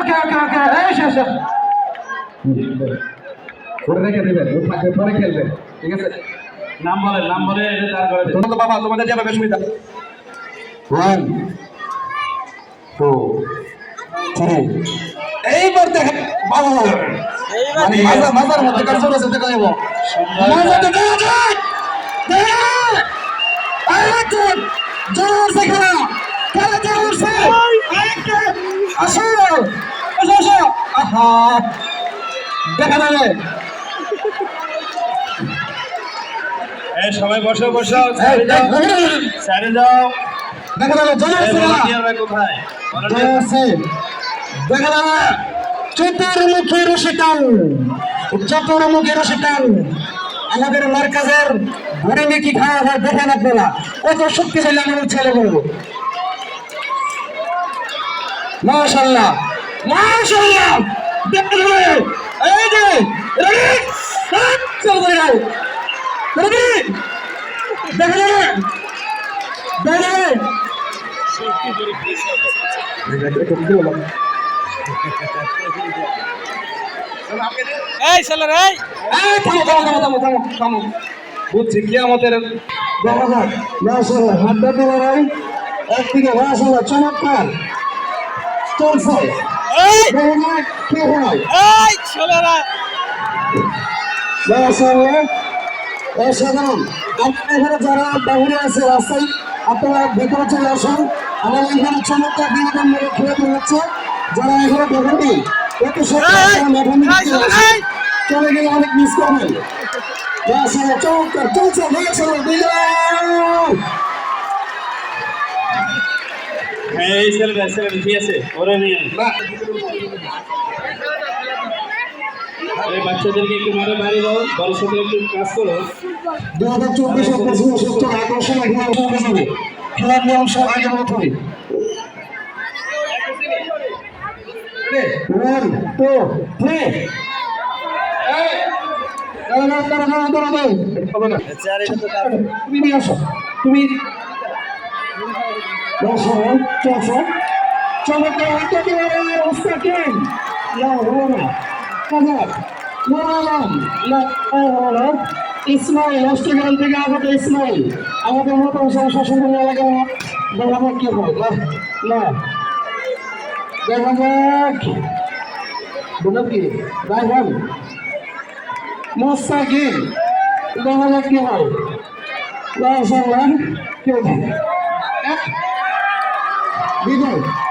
ওকে ওকে ওকে এই শেষ শেষ করে রেখে দেবেন ও থাকবে পরে খেলবে ঠিক আছে নাম বলে নাম বলে দাঁড় করে দেন। বাবা তোমাদের যাবে সুবিধা ওয়ান টু থ্রি এইবার দেখেন বাবা মানে মাজা মাজার মধ্যে কাজ মাজা খেলা জোরছে আরেকটু আসো আসো আসো দেখা যাবে। সবাই বসো বসো। সাইডে যাও দেখা যাবে। এই জোরছে খেলা volunteer-রা কোথায়? Volunteer- আছে দেখা যাবে। চতুর্মুখী রসিকান চতুর্মুখী রসিকান আমাদের মার্কাজের ঘরে কি খাওয়া হয় দেখে রাখবে না কত শক্তিশালী আমাদের ছেলেগুলো। মাশাল্লাহ মাশাল্লাহ এই যে রেডি চল করে যাও রেডি দেখা যাবে এই ছেলের এই এই, থামো, থামো, থামো, থামো, থামো। বুঝছি কি আমাদের দেখা যাক মাশাল্লাহ হাড্ডাতে লড়াই একদিকে মাশাল্লাহ চমৎকার। চলছে। যাক হয় অসাধারণ। আপনার এখানে যারা বাহিরে আছে রাস্তায় আপনারা ভিতরে চলে আসুন। আমার এখানে চমৎকার বিনোদন মেরে হচ্ছে। যারা এখানে দেখেননি আসুন। চলে গেলে অনেক মিস করবেন? চমৎকার চলছে হ্যাঁ, এই ছেলেটা ছেলেটা ঠিক আছে ওরে নিয়ে এই বাচ্চাদেরকে একটু মারে বাইরে দাও বড় সাথে একটু কাজ করো দু হাজার চব্বিশ সত্তর আকর্ষণ খেলার নিয়ম সব আগের মতোই ওয়ান টু থ্রি তুমি নিয়ে আসো তুমি বসো চলছো চমৎকার একেবারে অবস্থা কেন না হলো না কাজার মোরালাম না হলো ইসমাইল অষ্টগ্রাম থেকে আগত ইসমাইল আমাদের মতো শাসন এলাকা দেখা যাক কি হয় না দেখা যাক বলো কি রাইহান মোস্তাকিম দেখা যাক কি হয় মাশাআল্লাহ কেউ Bigel.